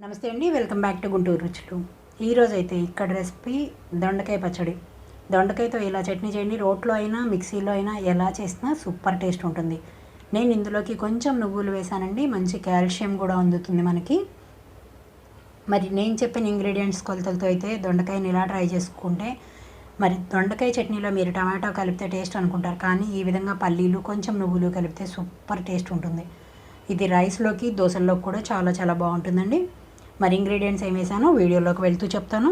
నమస్తే అండి welcome back to Guntur రుచులు. ఈరోజు అయితే ఇక్కడ రెసిపీ దొండకాయ పచ్చడి. దొండకాయతో ఇలా చట్నీ చేయండి రోట్లో అయినా మిక్సీలో అయినా ఎలా చేసినా సూపర్ టేస్ట్ ఉంటుంది. నేను ఇందులోకి కొంచెం నువ్వులు వేసానండి మంచి కాల్షియం కూడా అందుతుంది మనకి. మరి నేను చెప్పిన ఇంగ్రీడియంట్స్ కొలతలతో అయితే దొండకాయని ఇలా ట్రై చేసుకుంటే మరి దొండకాయ చట్నీలో మీరు టమాటో కలిపితే టేస్ట్ అనుకుంటారు కానీ ఈ విధంగా పల్లీలు కొంచెం నువ్వులు కలిపితే సూపర్ టేస్ట్ ఉంటుంది. ఇది రైస్లోకి దోశల్లోకి కూడా చాలా చాలా బాగుంటుందండి. మరి ఇంగ్రీడియంట్స్ ఏం వేసానో వీడియోలోకి వెళ్తూ చెప్తాను.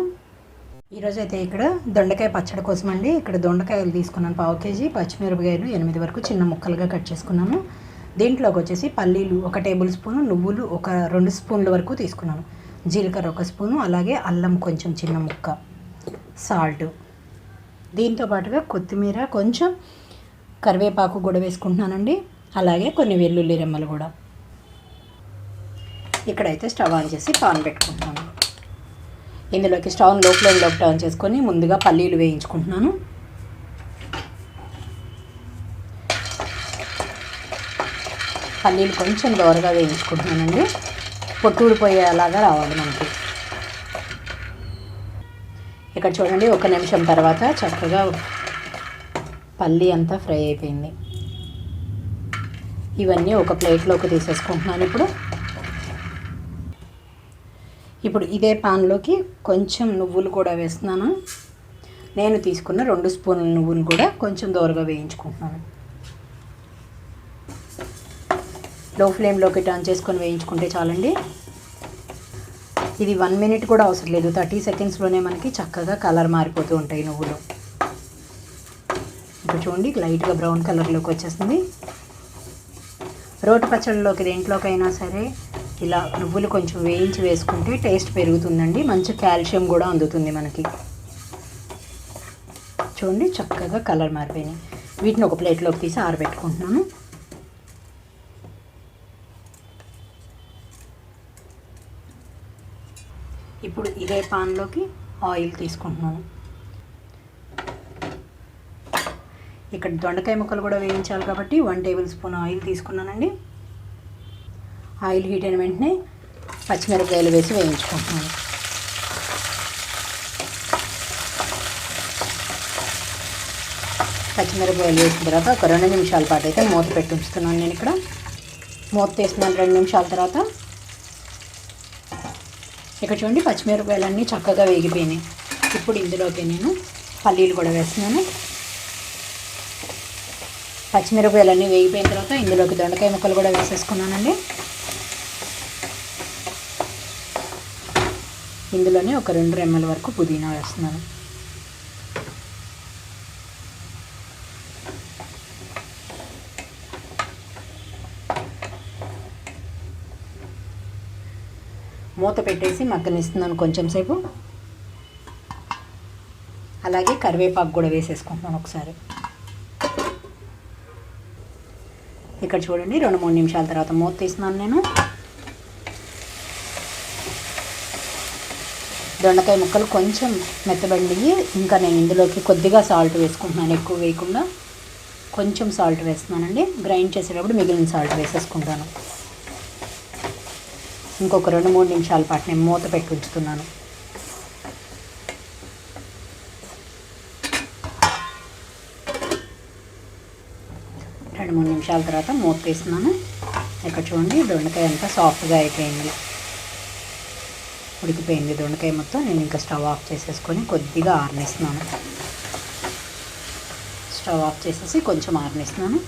ఈరోజు అయితే ఇక్కడ దొండకాయ పచ్చడి కోసం అండి. ఇక్కడ దొండకాయలు తీసుకున్నాను పావు కేజీ పచ్చిమిరపకాయలు ఎనిమిది వరకు చిన్న ముక్కలుగా కట్ చేసుకున్నాను. దీంట్లోకి వచ్చేసి పల్లీలు ఒక టేబుల్ స్పూను నువ్వులు ఒక రెండు స్పూన్ల వరకు తీసుకున్నాను. జీలకర్ర ఒక స్పూను అలాగే అల్లం కొంచెం చిన్న ముక్క. సాల్ట్. దీంతో పాటుగా కొత్తిమీర కొంచెం కరివేపాకు కూడా వేసుకుంటున్నానండి. అలాగే కొన్ని వెల్లుల్లి రెమ్మలు కూడా. ఇక్కడైతే స్టవ్ ఆన్ చేసి పాన్ పెట్టుకుంటున్నాను. ఇందులోకి స్టవ్లో ఫ్లేమ్లోకి టర్న్ చేసుకొని ముందుగా పల్లీలు వేయించుకుంటున్నాను. పల్లీలు కొంచెం దోరగా వేయించుకుంటున్నానండి. పొట్టు పోయేలాగా రావాలి మనకి. ఇక్కడ చూడండి ఒక నిమిషం తర్వాత చక్కగా పల్లి అంతా ఫ్రై అయిపోయింది. ఇవన్నీ ఒక ప్లేట్లోకి తీసేసుకుంటున్నాను ఇప్పుడు. ఇప్పుడు ఇదే పాన్లోకి కొంచెం నువ్వులు కూడా వేస్తున్నాను. నేను తీసుకున్న రెండు స్పూన్ల నువ్వులు కూడా కొంచెం దోరగా వేయించుకుంటున్నాను. లో ఫ్లేమ్లోకి టర్న్ చేసుకొని వేయించుకుంటే చాలండి. ఇది వన్ మినిట్ కూడా అవసరం లేదు. థర్టీ సెకండ్స్లోనే మనకి చక్కగా కలర్ మారిపోతూ ఉంటాయి నువ్వులు. ఇప్పుడు చూడండి లైట్గా బ్రౌన్ కలర్లోకి వచ్చేస్తుంది. రోటి పచ్చళ్ళలోకి దేంట్లోకైనా సరే ఇలా నువ్వులు కొంచెం వేయించి వేసుకుంటే టేస్ట్ పెరుగుతుందండి. మంచి కాల్షియం కూడా అందుతుంది మనకి. చూడండి చక్కగా కలర్ మారిపోయినాయి. వీటిని ఒక ప్లేట్లోకి తీసి ఆరబెట్టుకుంటున్నాను. ఇప్పుడు ఇదే పాన్లోకి ఆయిల్ తీసుకుంటున్నాను. ఇక్కడ దొండకాయ ముక్కలు కూడా వేయించాలి కాబట్టి వన్ టేబుల్ స్పూన్ ఆయిల్ తీసుకున్నానండి. ఆయిల్ హీట్ అయిన వెంటనే పచ్చిమిరపకాయలు వేసి వేయించుకుంటున్నాను. పచ్చిమిరపకాయలు వేసిన తర్వాత ఒక రెండు నిమిషాల పాటు అయితే మూత పెట్టి ఉంచుతున్నాను నేను ఇక్కడ. మూత తీస్తున్నాను రెండు నిమిషాల తర్వాత ఇక్కడ చూడండి పచ్చిమిరపకాయలన్నీ చక్కగా వేగిపోయినాయి. ఇప్పుడు ఇందులోకి నేను పల్లీలు కూడా వేస్తున్నాను. పచ్చిమిరపకాయలన్నీ వేగిపోయిన తర్వాత ఇందులోకి దొండకాయ ముక్కలు కూడా వేసేసుకున్నానండి. ఇందులోనే ఒక రెండు రెమ్మల వరకు పుదీనా వేస్తున్నాను. మూత పెట్టేసి మగ్గనిస్తున్నాను కొంచెం సేపు. అలాగే కరివేపాకు కూడా వేసేసుకుంటున్నాను ఒకసారి. ఇక్కడ చూడండి రెండు మూడు నిమిషాల తర్వాత మూత తీస్తున్నాను నేను. దొండకాయ ముక్కలు కొంచెం మెత్తబడి ఇంకా నేను ఇందులోకి కొద్దిగా సాల్ట్ వేసుకుంటున్నాను. ఎక్కువ వేయకుండా కొంచెం సాల్ట్ వేస్తున్నానండి. గ్రైండ్ చేసేటప్పుడు మిగిలిన సాల్ట్ వేసేసుకుంటాను. ఇంకొక రెండు మూడు నిమిషాల పాటు నేను మూత పెట్టి ఉంచుతున్నాను. రెండు మూడు నిమిషాల తర్వాత మూత తీస్తున్నాను ఇక్కడ చూడండి దొండకాయ అంతా సాఫ్ట్గా అయిపోయింది. ఉడికిపోయింది దొండకాయ మొత్తం. నేను ఇంకా స్టవ్ ఆఫ్ చేసేసుకొని కొద్దిగా ఆరనేస్తున్నాను. స్టవ్ ఆఫ్ చేసేసి కొంచెం ఆరనేస్తున్నాను.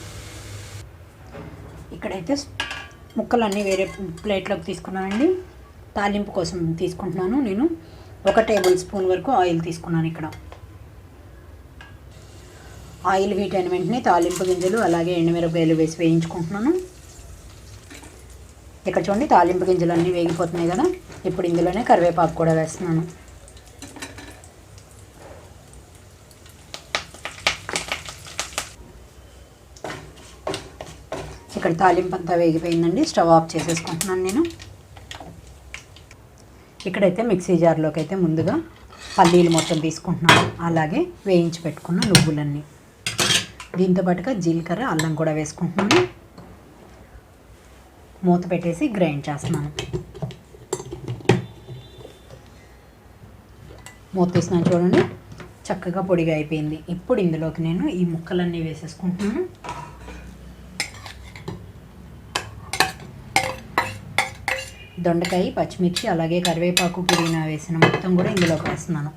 ఇక్కడైతే ముక్కలన్నీ వేరే ప్లేట్లోకి తీసుకున్నానండి. తాలింపు కోసం తీసుకుంటున్నాను నేను. ఒక టేబుల్ స్పూన్ వరకు ఆయిల్ తీసుకున్నాను ఇక్కడ. ఆయిల్ హీట్ అయిన వెంటనే తాలింపు గింజలు అలాగే ఎండుమిరపకాయలు వేసి వేయించుకుంటున్నాను. ఇక్కడ చూడండి తాలింపు గింజలు అన్నీ వేగిపోతున్నాయి కదా. ఇప్పుడు ఇందులోనే కరివేపాకు కూడా వేస్తున్నాను. ఇక్కడ తాలింపు అంతా వేగిపోయిందండి. స్టవ్ ఆఫ్ చేసేసుకుంటున్నాను నేను. ఇక్కడైతే మిక్సీ జార్లోకి అయితే ముందుగా పల్లీలు మొత్తం తీసుకుంటున్నాను. అలాగే వేయించి పెట్టుకున్న నువ్వులన్నీ. దీంతో పాటుగా జీలకర్ర అల్లం కూడా వేసుకుంటున్నాను. మూత పెట్టేసి గ్రైండ్ చేస్తున్నాను. మూత తీసినాను చూడండి. చక్కగా పొడిగా అయిపోయింది. ఇప్పుడు ఇందులోకి నేను ఈ ముక్కలన్నీ వేసేసుకుంటున్నాను. దొండకాయ పచ్చిమిర్చి అలాగే కరివేపాకు పుదీనా వేసిన మొత్తం కూడా ఇందులోకి వేస్తున్నాను.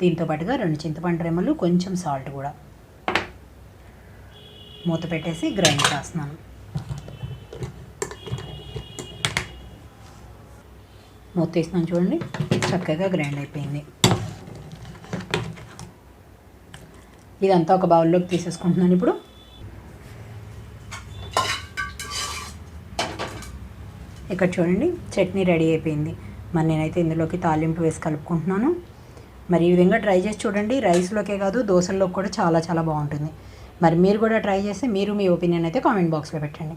దీంతో పాటుగా రెండు చింతపండు రెమ్మలు కొంచెం సాల్ట్ కూడా. మూత పెట్టేసి గ్రైండ్ చేస్తున్నాను. మూత తీస్తున్నాను చూడండి. చక్కగా గ్రైండ్ అయిపోయింది. ఇదంతా ఒక బౌల్లోకి తీసేసుకుంటున్నాను ఇప్పుడు. ఇక్కడ చూడండి చట్నీ రెడీ అయిపోయింది. మరి నేనైతే ఇందులోకి తాలింపు వేసి కలుపుకుంటున్నాను. మరి ఈ విధంగా ట్రై చేసి చూడండి. రైస్లోకే కాదు దోశల్లోకి కూడా చాలా చాలా బాగుంటుంది. మరి మీరు కూడా ట్రై చేసి మీరు మీ ఒపీనియన్ అయితే కామెంట్ బాక్స్లో పెట్టండి.